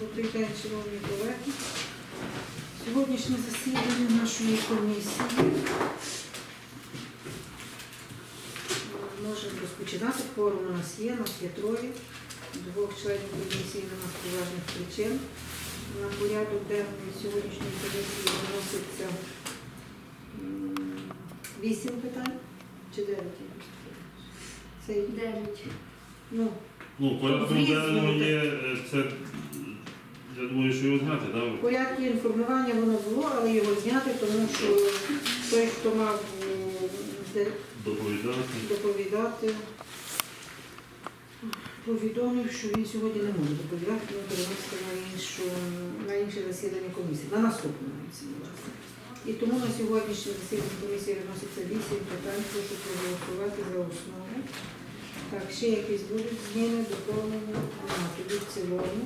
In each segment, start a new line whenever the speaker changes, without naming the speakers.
Добрий день, шановні колеги. Сьогоднішнє засідання нашої комісії. Е, Можемо розпочинати. Форум у нас є, нас є троє. Двох членів комісії нема з поважних причин. На порядок денний сьогоднішньої комісії виноситься вісім питань чи дев'ять? Це
Дев'ять.
ну,
Ну, порядком денному є е, це. Я думаю, що його зняти, так?
В порядку інформування воно було, але його зняти, тому що той, хто мав е, де-
Доповідати.
доповідати, повідомив, що він сьогодні не може доповідати, тому переносити на, іншу, на інше засідання комісії, на наступне на. І тому на сьогоднішнє засідання комісії виноситься вісім питань, прошу проголосувати за основу. Так, ще якісь будуть зміни, доповнення, Нема. тоді в цілому.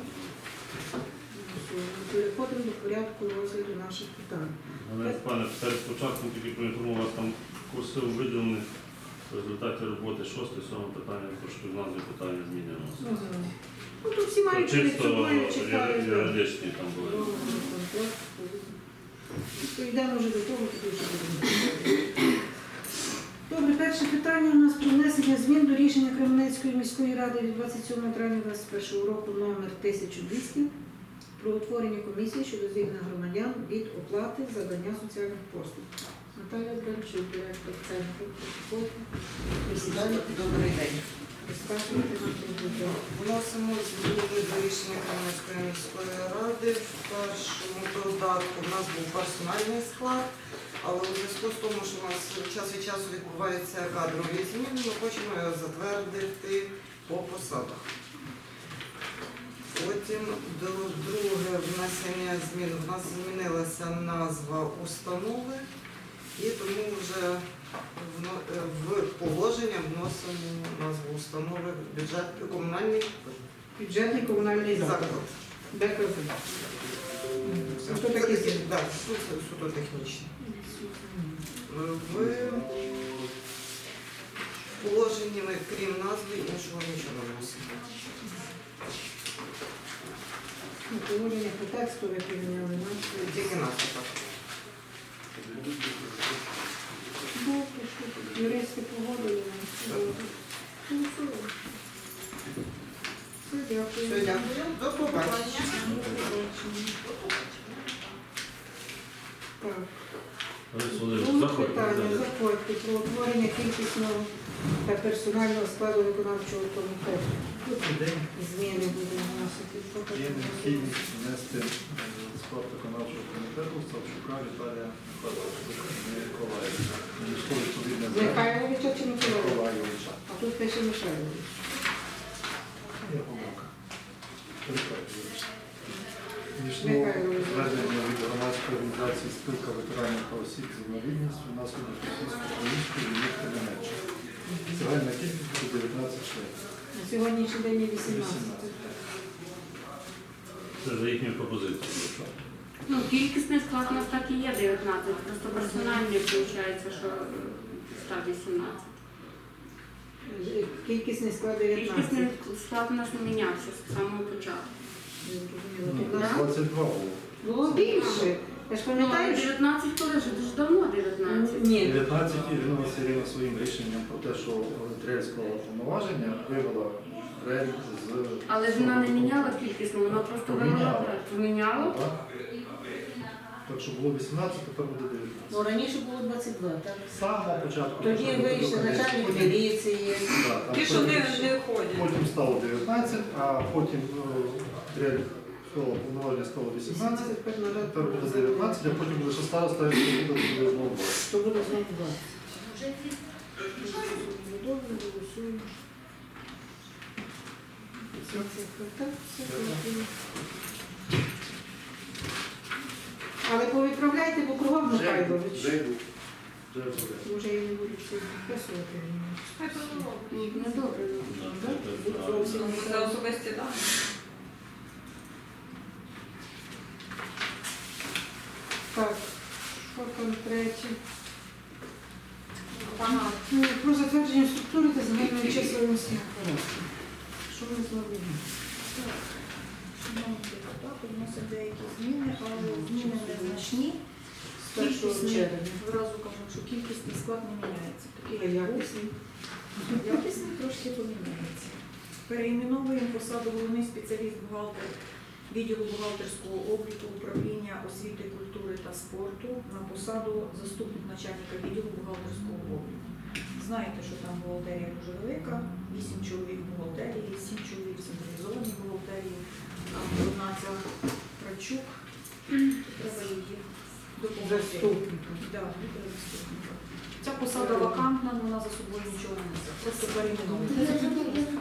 Переходимо до порядку розгляду наших питань.
Але, пане, перед початком тільки проінформував вас там курси виділені в результаті роботи шосте, сьоме питання, трошки в назві питання змінено.
Ну тут всі мають перед
Чисто
собою читають.
юридичні там були.
Йдемо вже до того, тоді вже будемо. Добре, перше питання у нас про внесення змін до рішення Кременецької міської ради від 27 травня 2021 року номер 1200 про утворення комісії щодо звільнення громадян від оплати за надання соціальних послуг. Наталя Бранчук, директор центру протоколу. Присідання,
Добрий день. Вносимо зміни до рішення Кам'янської міської ради. В першому додатку в нас був персональний склад, але у зв'язку з тому, що у нас час від часу відбуваються кадрові зміни, ми хочемо його затвердити по посадах. Потім друге внесення змін. У нас змінилася назва установи, і тому вже е, в положення вносимо назву установи бюджет комунальний
Бюджетний комунальний заклад.
Так, суто, технічно. В положенні ми, крім назви, іншого нічого не вносимо.
Ну, Положення по тексту, яке міняли наші.
Тільки назва так.
Ну, тут, Юристи погодили. Ну, все. Все, дякую.
Все, дякую. До побачення.
Так.
Заходьте.
питання,
да.
заходьте про утворення кількісного та персонального складу виконавчого комітету. Зміни будемо вносити.
Є необхідність внести е, склад виконавчого комітету Савчука Віталія Миколаївича.
Михайловича чи
Миколаївича.
А тут пише Михайлович.
Є помилка. Перепрошую. Звернення від громадської організації спілка ветеранів та осіб з інвалідністю внаслідок російської повістки від їх Кременеччини. Загальна кількість 19 членів.
На сьогоднішній день є 18.
18.
Це за їхньою пропозицією.
Ну, кількісний склад у нас так і є 19, просто персональний виходить, що став 18.
Кількісний склад 19.
Кількісний склад у нас не мінявся з самого початку.
Зрозуміло. Тут у нас
22 було.
Було більше. Я ж
Ну,
пам'ятаю, що
19 коли ж? Це давно 19.
ні.
19 Ірина Васильівна своїм рішенням про те, що трельського повноваження вивела рель з...
Але ж вона не міняла кількісно, вона просто вивела. Поміняла?
Так? Так що було 18, тепер буде 19.
Ну раніше було 22, так?
З самого початку.
Тоді вийшли начальник міліції.
Так,
Ті, що не, не ходять.
Потім стало 19, а потім е, трель стало повноваження стало 18.
18 тепер
буде 19, а потім буде ще староста, і буде знову 20.
То буде знову 20. Добре, голосуємо. Так, все. Але повідправляйте, бо кругом Михайлович. Може я не буду все підписувати.
Ні, не добре.
Так.
особисті дані.
Так, що там третє? Ну, Про затвердження структури та загальної численності. Що ми зробимо?
Шановні депутати, вносить деякі зміни, але зміни незначні.
З 1
Кількісний,
червня.
зразу кажу, що кількісний склад не міняється. Такий як
якісний?
Якісний трошки поміняється. Переіменовуємо посаду головний спеціаліст бухгалтер відділу бухгалтерського обліку управління освіти, культури та спорту на посаду заступник начальника відділу бухгалтерського обліку. Знаєте, що там бухгалтерія дуже велика, 8 чоловік бухгалтерії, 7 чоловік централізованій бухгалтерії, там одна ця треба її допомогти.
Заступника.
Да, заступника. Ця посада вакантна, але вона за собою нічого не несе. Просто перейменовуємо.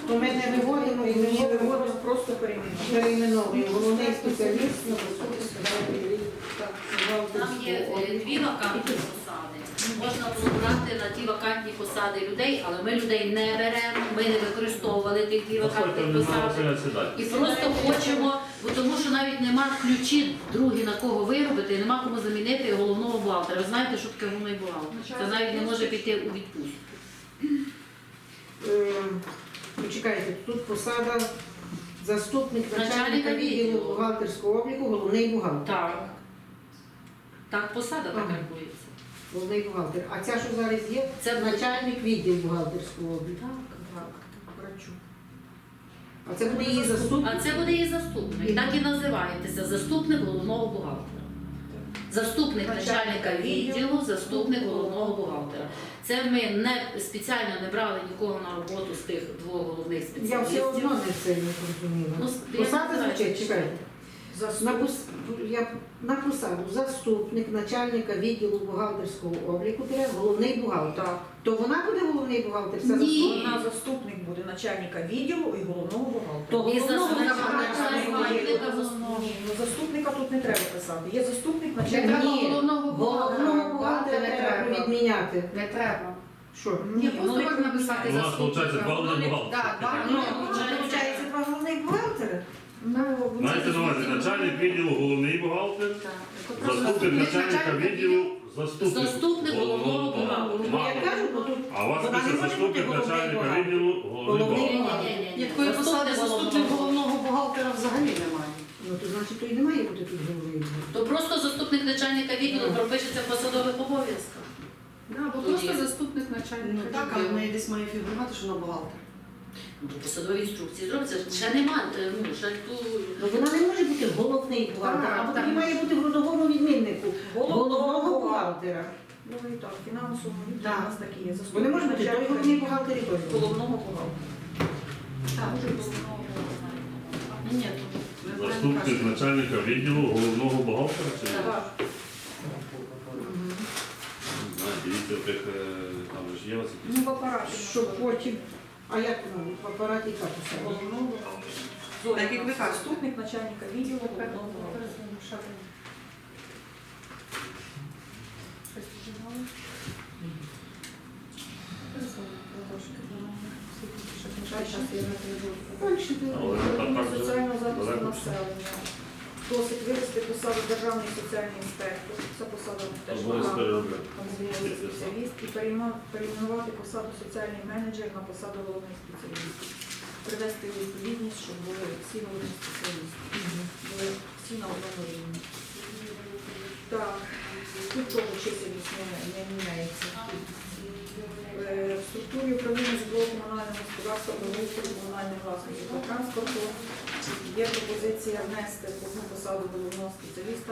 То ми не виводимо і
Ми
не виводимо.
просто перейменовуємо.
Головний спеціаліст на
Так.
Там є е, дві вакантні посади. Можна було брати на ті вакантні посади людей, але ми людей не беремо, ми не використовували тих дві вакантні посади. І просто хочемо, бо тому що навіть нема ключі другі на кого виробити, нема кому замінити головного бухгалтера. Ви знаєте, що таке головний бухгалтер? Це навіть не може піти у відпустку.
Почекайте, тут посада заступник начальника відділу. бухгалтерського обліку, головний бухгалтер.
Так. Так, посада так рахується.
Головний бухгалтер. А ця, що зараз є,
Це
начальник відділу бухгалтерського обліку.
Так, Крачук.
А це буде її заступник.
А це буде і заступник. Так і називаєтеся заступник головного бухгалтера. Заступник начальника відділу, заступник головного бухгалтера. Це ми не спеціально не брали нікого на роботу з тих двох головних
Я все одно не це не зрозуміла.
Ну, я
Посада звучить, чекайте. На,
Заступник.
пос... я... на посаду заступник начальника відділу бухгалтерського обліку, тире головний бухгалтер.
Так.
То вона буде головний бухгалтер? Це
Ні.
заступник?
Вона заступник буде начальника відділу і головного бухгалтера.
То
І
головного
заступника
бухгалтера
заступника головного.
Ні, ну заступника тут не треба писати. Є заступник
Не
начальника.
треба Ні.
головного
Головного бухгалтера
не
треба відміняти.
Не треба.
Що?
Ні,
Ні,
просто
ну,
можна написати
У нас,
заступника.
виходить, два головних бухгалтера.
Да, два
Ну, виходить, два головних бухгалтера?
Ну,
Маєте на увазі начальник відділу головний бухгалтер, заступник начальника відділу, заступник,
Заступник головного бухгалтера.
Ну, я кажу, бо тут
А у вас
Вона не
пише
може бути
заступник
головний
начальника
бухгалтер.
відділу, головний
Головний
бухгалтер.
Ні-ні-ні.
Якої посади заступник
головного.
головного бухгалтера взагалі немає.
Ну, то значить, то і не має бути тут головний.
То просто заступник начальника відділу пропишеться в посадових обов'язках.
Да, бо
Тоді.
просто заступник начальника.
Ну так, але в неї десь має фігурувати, що вона бухгалтер.
Ну, посадові інструкції зробиться. Ще нема, е, ну, ще ту...
Ну, вона не може бути головний бухгалтер,
Так,
а
так.
має бути в родовому відміннику. Головного бухгалтера.
Ну і так, фінансово
Да.
у нас такі є.
Бо не може бути той головний бухгалтер і той. головний.
Головного бухгалтера.
Так, вже головного бухгалтера. Ні, ні, тут ви правильно
Заступник начальника відділу головного бухгалтера чи ні?
Так.
Не знаю, Дивіться, в тих, е, там же ж є у вас
Ну,
якісь.
в апараті.
Щоб потім. А як воно в апараті яка посада?
Головного
Так, як ви кажете.
Заступник начальника відділу головного
так, так,
Соціального захисту населення. Досить вивести посаду державний соціальний інспектор. Ця посада теж перейменувати посаду соціальний менеджер на посаду головних спеціалістів, Привести у відповідність, щоб були всі головні спеціалісти. Були всі на одному рівні. Так, тут теж чисельність не, не міняється. Е, В структурі управління житлово-комунального господарства, благоустрою комунальної власності та транспорту є пропозиція внести одну посаду головного спеціаліста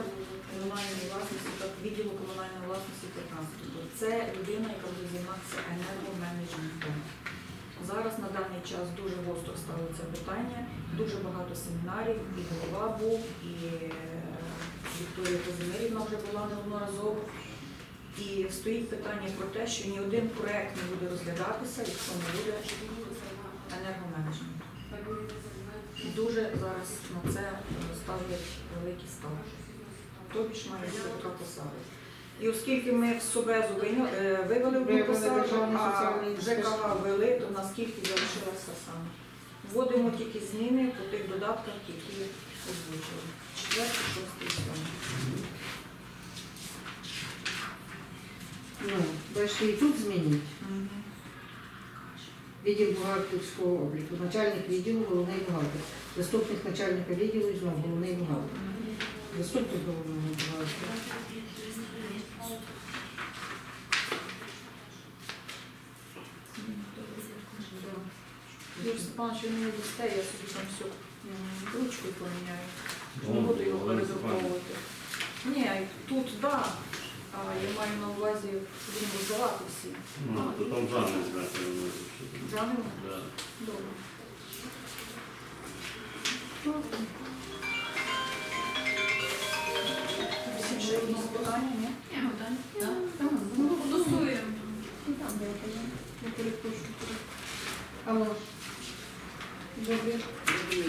комунальної власності та відділу комунальної власності та транспорту. Це людина, яка буде займатися енергоменеджментом. Зараз на даний час дуже гостро це питання, дуже багато семінарів, і голова був, і е, Вікторія Казимирівна вже була неодноразово. І стоїть питання про те, що ні один проект не буде розглядатися, якщо не буде енергоменеджмент. Дуже зараз на це ставлять великі ставки. Тобі ж має бути така посада. І оскільки ми в Собезу е, вивели одну посаду, а ЖКВ ввели, то наскільки залишилося саме. Вводимо тільки зміни по тих додатках, які озвучили. Четвертий, шостий, сьомий.
Ну, далі і тут змініть. Відділ бухгалтерського обліку, начальник відділу, головний бухгалтер. Заступник начальника відділу і знову головний бухгалтер. Заступник головного бухгалтера.
Юрій Степанович, ви мені дасте, я собі там всю м, ручку поміняю. Не
Ну,
буду його передруковувати. Ні, тут так. А я маю на увазі, що він роздавати всі.
Ну, то там жанр знати.
Жанимо?
Да.
Добре. Всі ще одне питання, ні?
Ні, Богдан.
Так.
Ну,
Голосуємо.
Я перепишу.
Алло. Добре.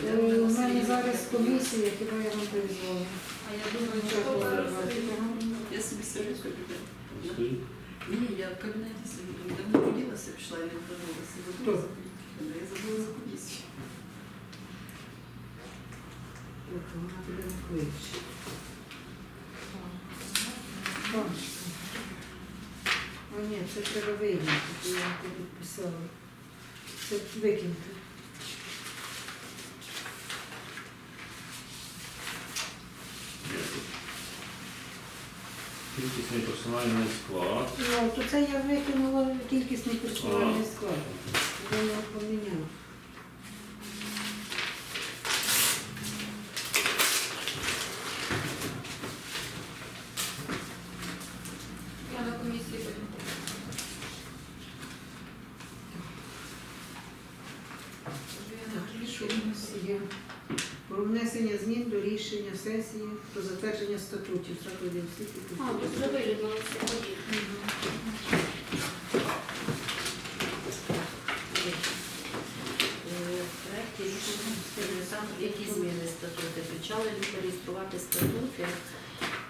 Е, У мене зараз комісія, хіба я вам перезвоню.
А я думаю,
Що?
Я собі сижу в кабінеті.
Стоїть.
Ні, я в кабінеті собі давно поділася, пішла і не вернулася.
Хто?
Я забула за комісію.
От, Вона тебе не кличе. А ні, це треба вийняти, то я не підписала. Це викинути.
Кількісний персональний склад.
Ну, то це я викинула кількісний персональний склад. Воно поміняла.
Я на комісії потім.
Комісія Про внесення змін до рішення сесії про статутів закладів освіти.
А, то зробили на сьогодні.
Е, В проекті рішення які зміни статути. Почали реєструвати статути.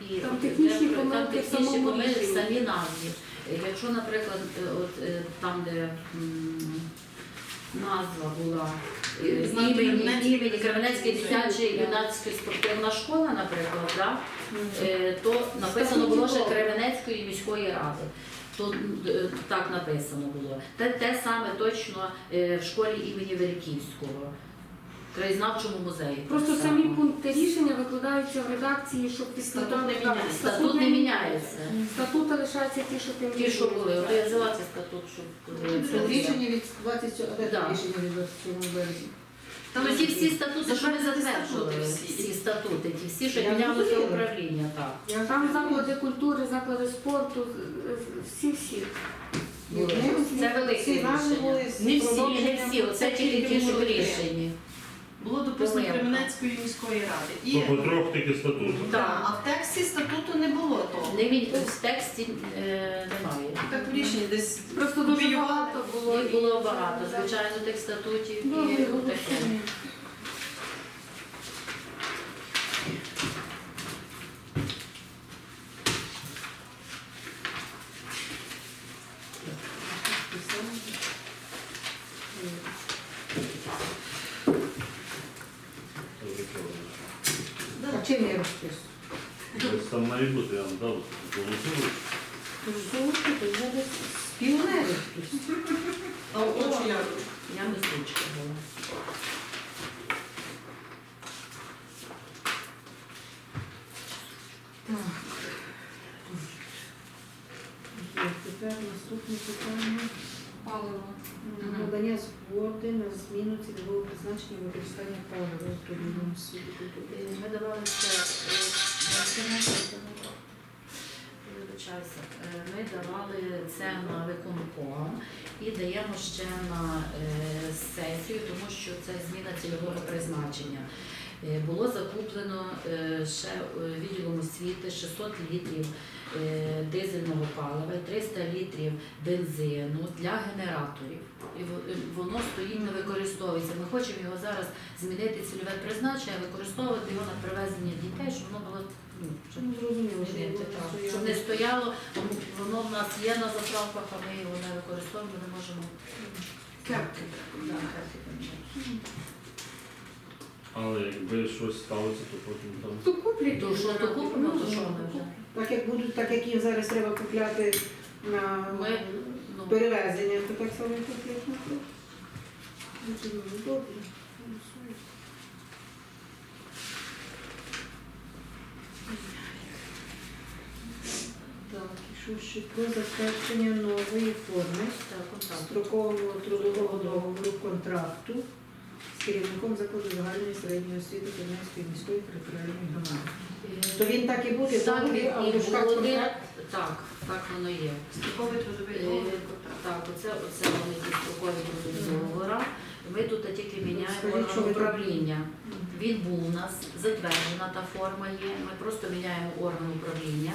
І
Там технічні
де-
помилки в
технічні
самому
помилки
рішенні.
самій назві. Якщо, наприклад, е, от е, там, де м, назва була е, імені,
Кременецький
дитячої дитячий юнацька спортивна школа, наприклад, да? е, то написано було ще Кременецької міської ради. То е, так написано було. Те, те саме точно е, в школі імені Вериківського, краєзнавчому музеї.
Просто
Так
самі
само.
пункти рішення викладаються в редакції, щоб
Статут не
Так,
міняється.
Статут не міняється.
Статути лишаються ті, що ти
Ті, що були, от я взяла цей статут, щоб
Це рішення від 27,
Да.
рішення від 27 березня?
Там ті всі статути, що ми затверджували,
всі.
статути, ті всі, що
Я
мінялося
розумію.
управління, так.
Я
Там заклади культури, заклади спорту, всі-всі.
Ні,
Це велике
всі
рішення.
були з
Не всі,
не
продовженням.
всі, оце тільки ті, що в рішенні.
Було дописано
Помилка.
Кременецької міської ради. І,
Тобто по трьох тільки статутах.
Так, а в тексті статуту не було того.
Не мін- в тексті е, немає.
Так в рішенні десь
Просто дуже
копіювали.
багато було.
Їх було багато, звичайно, тих статутів і
Ну, чим я розписую?
Десь там має бути, я вам дав голосую.
Тож золото, то я десь з піонерів хтось.
А от я.
Я мисличка була.
Так. Тепер наступне питання.
Паливо.
Надання згоди на зміну цільового призначення використання палива в відповідному світі.
Е, Ми давали це е, вибачаюся, е, ми давали це на виконком і даємо ще на е, сесію, тому що це зміна цільового призначення. Е, Було закуплено е, ще е, відділом освіти 600 літрів дизельного палива, 300 літрів бензину для генераторів. І воно стоїть не використовується. Ми хочемо його зараз змінити цільове призначення, використовувати його на привезення дітей, щоб воно було ну, щоб
Ну, зрозуміло,
так.
стояло.
Щоб не стояло, воно- воно в нас є на заправках, а ми його не використовуємо, не можемо.
Кепки.
Але якби щось сталося, то потім там.
То куплять
то, що то ну, куплено, то ну, що ну, ми вже.
Так як будуть, так як їм зараз треба купляти на
Ми, ну,
перевезення, то так само і куплять на то. Добре. Так, що ще про затвердження нової форми строкового трудового договору контракту з керівником закладу загальної середньої освіти Тернівської міської територіальної громади. То він так і буде,
Так,
договір,
він
а в
і
дужках контракт.
Так, так воно є.
Строковий трудовий
Е,
договір контракт.
Так, оце, оце вони ті строкові трудові договори. Ми тут тільки міняємо
Скажіть, що
орган
ви
управління. Він був у нас, затверджена та форма є. Ми просто міняємо орган управління.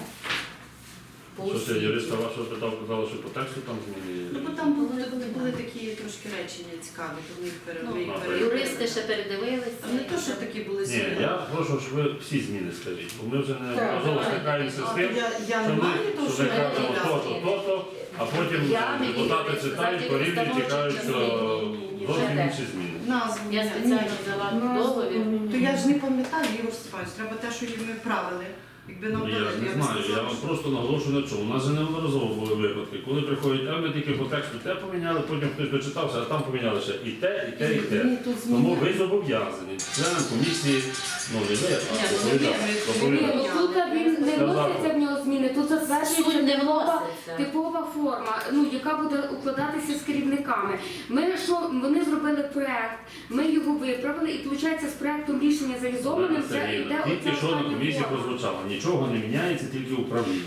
По
Що це, юриста вашого питав, казали, що по тексту там зміни?
Ну, бо там були, були такі трошки речення цікаві, то ми їх
Ну,
пере-
Юристи ще передивилися.
Там не то, що такі були
Ні,
зміни.
я прошу, щоб ви всі зміни скажіть, бо ми вже не
Так,
разово
давай.
стикаємося з тим,
Я, я
що
не
ми,
маю того,
що
що
ми
я
кажемо
не
то-то, то-то, а потім
Я не
депутати
вірю,
читають, порівнюють і кажуть, що
ні-ні-ні,
зовсім
вже
інші зміни.
Назву.
Я
ні.
спеціально взяла
Ну,
договір.
То я ж не пам'ятаю, Ігор Степанович, треба те, що ми правили. Якби нам
Ну, Я
довели,
не
б
знаю, я
сказала,
вам
що-
просто наголошую на чому. У нас же неодноразово були випадки, коли приходять, а ми тільки по тексту те поміняли, потім хтось дочитався, а там поміняли ще і те, і те, і те.
Ні, тут
Тому ви зобов'язані, членам комісії, ну не ви,
Ні,
а
ну, ви, ми-
доповідач.
Ну тут він не
Сказав.
вноситься в нього зміни, тут
Суть
затверджується
не
типова,
вноситься.
типова форма, ну яка буде укладатися з керівниками. Ми що вони зробили проект, ми його виправили, і виходить з проектом рішення завізованим вже
Сергіївна,
йде
Тільки
оця
що на комісії
форма.
прозвучало, нічого не міняється, тільки управління.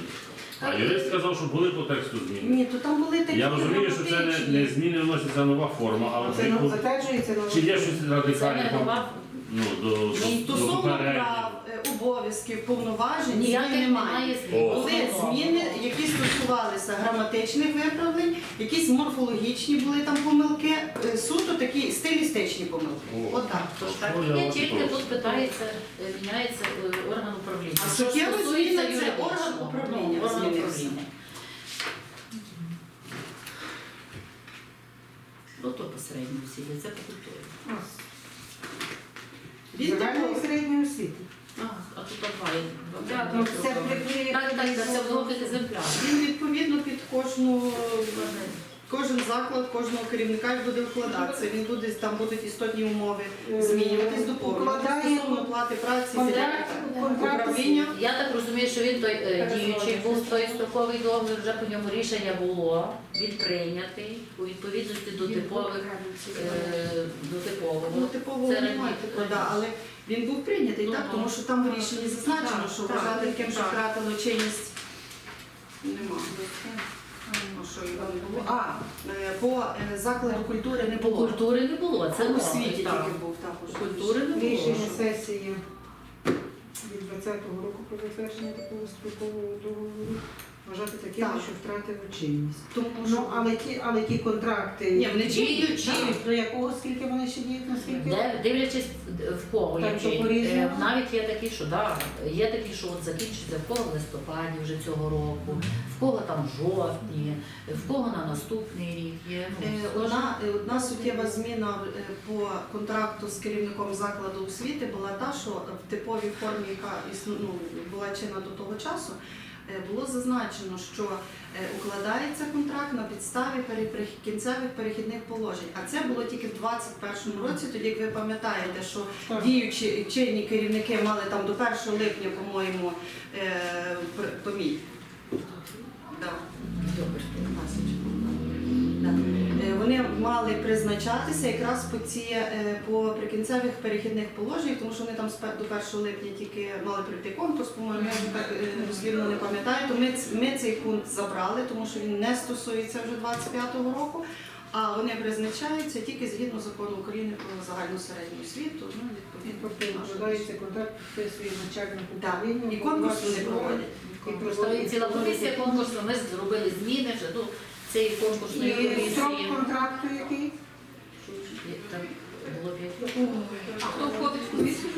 А юрист сказав, що були по тексту зміни.
Ні, то там були такі
Я розумію, що це не, не зміни вносяться нова форма, але
Це ну,
ну,
затверджується на
чи є щось
Це не
радикальне
нова.
ну, до, до, до
Стосовно
попереднього?
прав, обов'язків, повноважень,
Ніяких
змін немає.
немає
Були зміни, які стосувалися граматичних виправлень, якісь морфологічні були там помилки, е, суто такі стилістичні помилки.
О.
Отак.
Тож так
Що я
є,
вас
тільки тут питається, е, міняється е, орган управління.
А
Що
суттєво
стосується
зміна це
юридичного,
орган управління
ну, орган
змінився.
управління. Ну, то посередньо освіти, це по культурі.
Загальної середньої освіти. Ну, це прикриє-
Так, так, так, це в двох
він відповідно під кожну кожен заклад, кожного керівника буде вкладатися. Він буде там будуть істотні умови змінюватись, доповнюватись
Укладає
стосовно плати праці, управління.
Я так розумію, що він той е, діючий був той строковий договір, вже по ньому рішення було, він прийнятий у відповідності до типових е, до типового.
Ну, типового
Це
немає,
раніше,
типу, да, але він був прийнятий, так,
Ну,
тому що там в рішенні зазначено,
так,
що
так,
вважати таким, що
так.
втратило чинність. Нема. Ну, що його не було? А, е, по е, закладу культури не було.
культури не було, це
Це у світі
так.
тільки був також.
Культури не було.
Рішення сесії від 20-го року про затвердження такого строкового договору вважати таким,
Так.
що втратив чинність.
Тому
Ну, але ті, але ті контракти
Ні, вони
діють,
так.
До якого скільки вони ще діють, наскільки?
Де, дивлячись в кого
Так,
який.
що по-різному?
Е, Навіть є такі, що да, є такі, що от закінчиться в кого в листопаді вже цього року, в кого там в жовтні, в кого на наступний рік є. ну,
Е,
схоже.
Одна, е, одна суттєва зміна е, по контракту з керівником закладу освіти була та, що в типовій формі, яка існу- ну, була чинна до того часу, було зазначено, що е, укладається контракт на підставі кінцевих перехідних положень. А це було тільки в 2021 році, тоді як ви пам'ятаєте, що діючі чинні керівники мали там до 1 липня, по-моєму, е, помій.
Добре.
Да. Е, Вони мали призначатися якраз по ці е, по прикінцевих перехідних положень, тому що вони там з пер- до 1 липня тільки мали пройти конкурс, по-моєму, я так е, дослівно не пам'ятаю. То ми, ми цей пункт забрали, тому що він не стосується вже 25-го року. А вони призначаються тільки згідно закону України про загальну середню освіту. Ну, відповідно,
Тобто контракт підписує начальник
Так,
управління.
і конкурсу не проводять.
І
є ціла комісія конкурсу, ми зробили зміни вже до цієї конкурсної
І срок
комісії.
контракту який?
Там було п'ять.
А хто входить в комісію?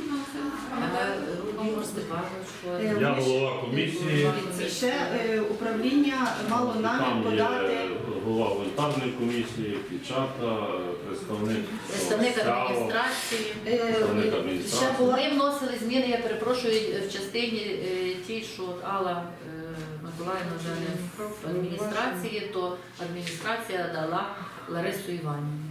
Е,
Е,
Я голова комісії,
Ще е, управління мало намір
там
подати.
є голова гуманітарної комісії, Пічата, представник
представник адміністрації.
Е,
Представник адміністрації.
Ще
Ми вносили зміни, я перепрошую, в частині е, тій, що от Алла е, Миколаївна вже не в адміністрації, то адміністрація дала Ларису Іванівну.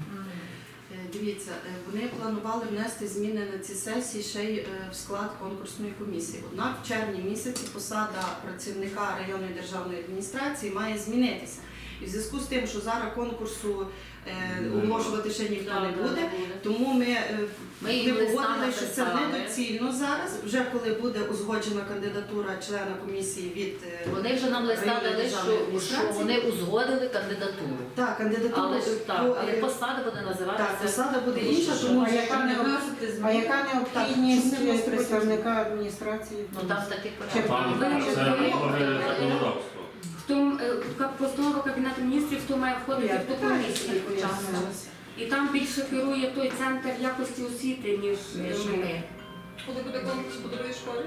Дивіться, е, вони планували внести зміни на ці сесії ще й е, в склад конкурсної комісії. Однак в червні місяці посада працівника районної державної адміністрації має змінитися. І в зв'язку з тим, що зараз конкурсу е, оголошувати ще ніхто не буде, тому ми е,
Ми
ми погодили, що це недоцільно зараз. Вже коли буде узгоджена кандидатура члена комісії від е,
Вони вже нам листа дали, що, що вони узгодили кандидатуру.
так, кандидатуру
Але так,
по-
але посада буде
так, посада буде інша, тому
А яка не А яка необхідність представника адміністрації?
Ну там таких
Ви-
це законодавства.
В тому е, постанова Кабінету міністрів, хто має входити в ту комісію. І там більше керує той центр якості освіти, ніж
Ніж
ми.
Коли буде конкурс по другій школі?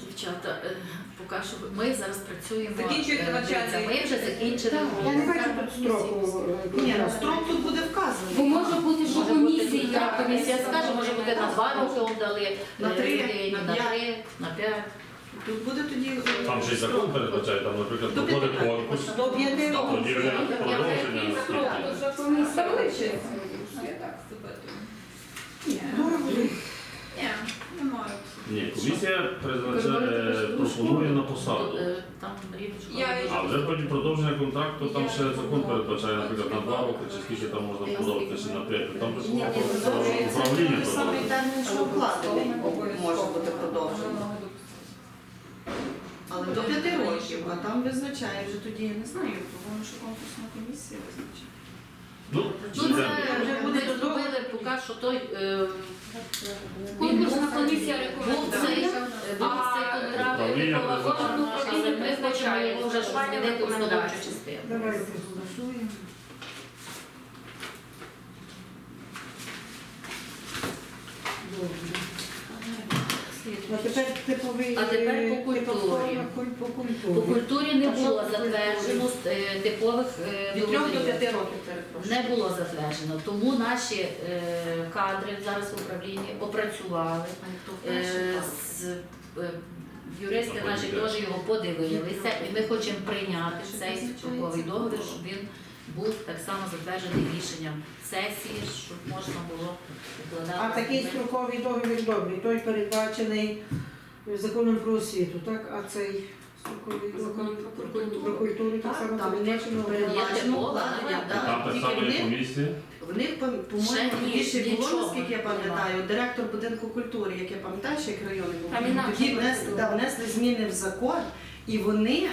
Дівчата, е, поки що ми зараз працюємо.
Закінчуєте
е, дивіться, Ми вже закінчили.
Я не бачу тут строку. е,
Ні, ну строк тут буде вказаний.
Бо може бути, що
Може бути,
комісія.
комісія скаже, може бути на два роки вам дали,
На
е,
три,
людині,
на
на
п'ять.
три, на п'ять.
Тут буде тоді е,
Там же й закон
строк.
передбачає, там, наприклад,
До
проходить
п'яти.
конкурс,
До п'яти
а
років.
тоді вже продовження наскільки.
Ні,
комісія призначає, пропонує на посаду.
Е, Там.
А вже потім продовження контракту, там ще закон передбачає, наприклад, на два роки, чи скільки там можна подовжити, чи на п'ять. Там вже
Ні, ні, продовжується
управління
самий
продовжує.
термін, що укладений, може бути продовжено. До п'яти років, а там визначає вже тоді, я не знаю, тому що конкурсна комісія визначає.
Ну,
Ну,
це-
вже буде
зробили поки що той е,
Конкурсна комісія рекомендує.
цей, е, контракт,
Управління призначає.
ми хочемо його вже змінити установчу частину.
Давайте голосуємо. Добре. А тепер типовий
А тепер по культурі.
По культурі. по культурі.
не було затверджено е, типових е,
Від трьох до п'яти років перепрошую.
Не було затверджено, тому наші е, кадри зараз в управлінні опрацювали. Е, з, е, юристи наші теж його подивилися, і ми хочемо прийняти цей строковий договір, щоб він був так само затверджений рішенням сесії, щоб можна було укладати.
А такий строковий договір добрий, той передбачений законом про освіту, так? А цей строковий договір
про культуру.
так
Так,
само передбачено.
Там само є комісія.
В них, по-моєму, більше було, наскільки я
нема.
пам'ятаю, директор будинку культури, як я пам'ятаю, ще як районний був. Тоді внесли, да, внесли зміни в закон, і вони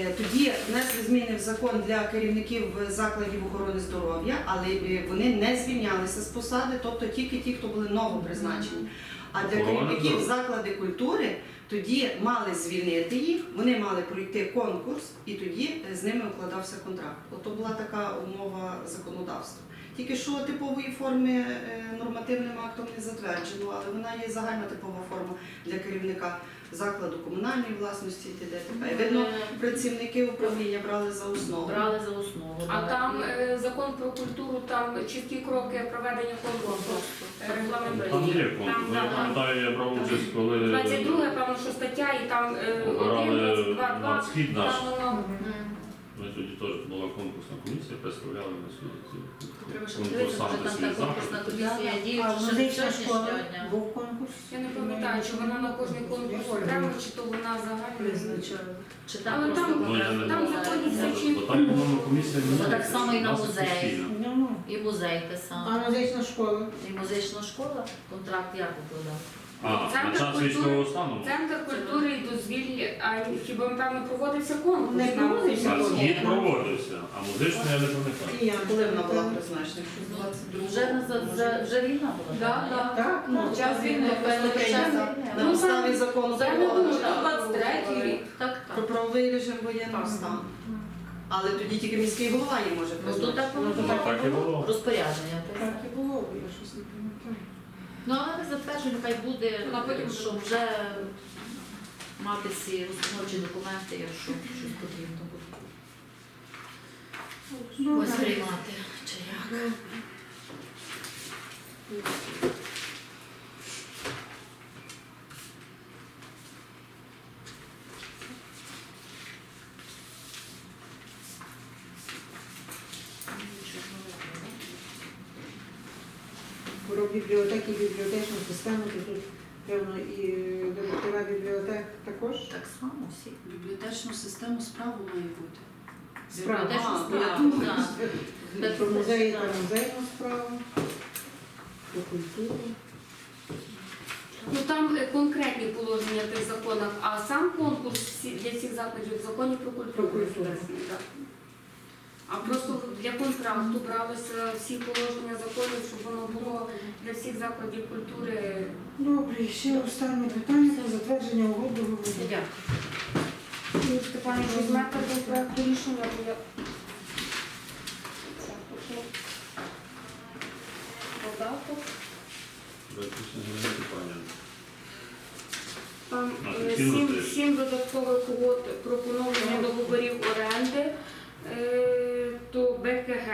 е, тоді внесли зміни в закон для керівників закладів охорони здоров'я, але е, вони не звільнялися з посади, тобто тільки ті, хто були новопризначені. А для керівників заклади культури тоді мали звільнити їх, вони мали пройти конкурс, і тоді е, з ними укладався контракт. Ото була така умова законодавства. Тільки що типової форми е, нормативним актом не затверджено, але вона є загальна типова форма для керівника закладу комунальної власності і т.д. Видно, працівники управління брали за основу.
брали за основу.
А
да.
там е, закон про культуру, там чіткі кроки проведення конкурсу. е, Регламент.
Там є
Там,
конкурс. Я пам'ятаю, я брав участь, коли
22, певно, що стаття, і там е, 1,
обирали
22, 2, там воно.
Ми тоді теж була конкурсна комісія, представляли на
комісія діє,
А
чи ще
музична школа був конкурс?
Я не пам'ятаю, чи вона на кожний конкурс окремо, чи то вона загальна.
Призначали.
Чи там
Але там-
Ну, я не
Там
знаю.
законні
Бо там, по-моєму, комісія не
Ну, так само і на музеї.
Ну, ну.
І музей те
А
саме.
музична школа?
І музична школа, контракт як укладав?
А, на
Центр
час
культури-
військового стану?
Центр культури і дозвілля, а хіба певно проводився конкурс?
Не
на музичну
А
школу?
схід проводився, а музичну я не пам'ятаю.
І я
Коли вона була призначена? Щось 22
Вже, за- за- вже війна була.
Да, да.
Так, ну,
Час війни.
Певно, під час війни.
На підставі закону
Я не думаю,
Що 23 рік.
Так,
про
так.
правовий режим воєнного стану. Але тоді тільки міський голова її може
Ну, то
призначити.
так воно
Ну, так і було.
розпорядження.
Так і було, я щось не пам'ятаю.
Ну, але не затвердження, хай буде,
Ну, а потім
щоб вже мати всі установчі документи, якщо щось потрібно буде.
Добре.
Ось приймати. Чи як?
Бібліотеки бібліотечну систему, то тут певно і директора бібліотек також.
Так само всі. Бібліотечну систему справу має бути.
Справа.
Бібліотечну
А,
справу, так.
Про музеї та музейну справу, про культуру.
Ну там е, конкретні положення в тих законах, а сам конкурс всі- для всіх закладів в законі про культуру.
Про культуру.
так. А просто для контракту бралися всі положення законів, щоб воно було для всіх закладів культури.
Добре, і ще останнє питання про затвердження угод договору.
Дякую.
І Степані візьмете до проекту рішення, бо я Так, окей. Додаток.
Питання.
Там
А,
е,
сім
сім, сім додаткових угод про поновлення договорів оренди то БКГ.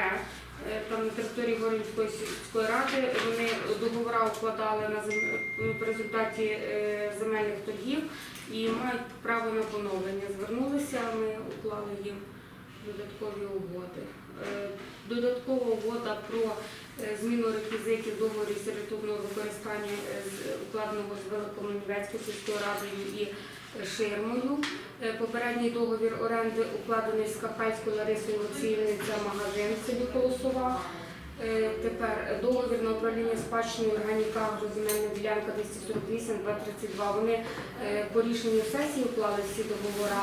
е, Там на території Горівської сільської ради вони договори укладали на зем- в результаті е, земельних торгів і мають право на поновлення. Звернулися, ми уклали їм додаткові угоди. Е, Додаткова угода про е, зміну реквізитів договорів сервітутного використання е, укладеного з Великоманівецькою сільською радою і е, ширмою. Е, Попередній договір оренди укладений з Кахальською Ларисою Олексіївною, це магазин в селі Колосова. Е, Тепер договір на управління спадщиною органіка земельна ділянка 248 232 Вони е, по рішенню сесії уклали всі договори,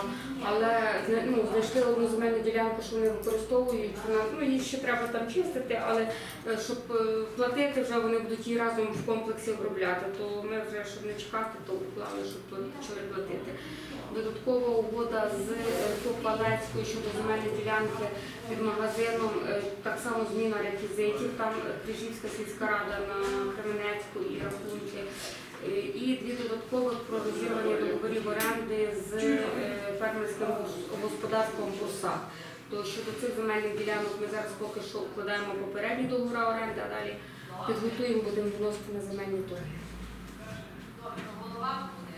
але ну, знайшли одну земельну ділянку, що вони використовують. Вона ну її ще треба там чистити, але е, щоб платити, вже вони будуть її разом в комплексі обробляти. То ми вже щоб не чекати, то уклали, щоб почали платити. Додаткова угода з е, ТОП Палецькою щодо земельної ділянки під магазином, так само зміна реквізитів яких там Крижівська сільська рада на Кременецьку і рахунки, е, і дві додаткових про розірвання договорів оренди з е, фермерським господарством «Бурсак». То щодо цих земельних ділянок ми зараз поки що вкладаємо попередні договори оренди, а далі підготуємо, будемо вносити на земельні торги. Голова буде.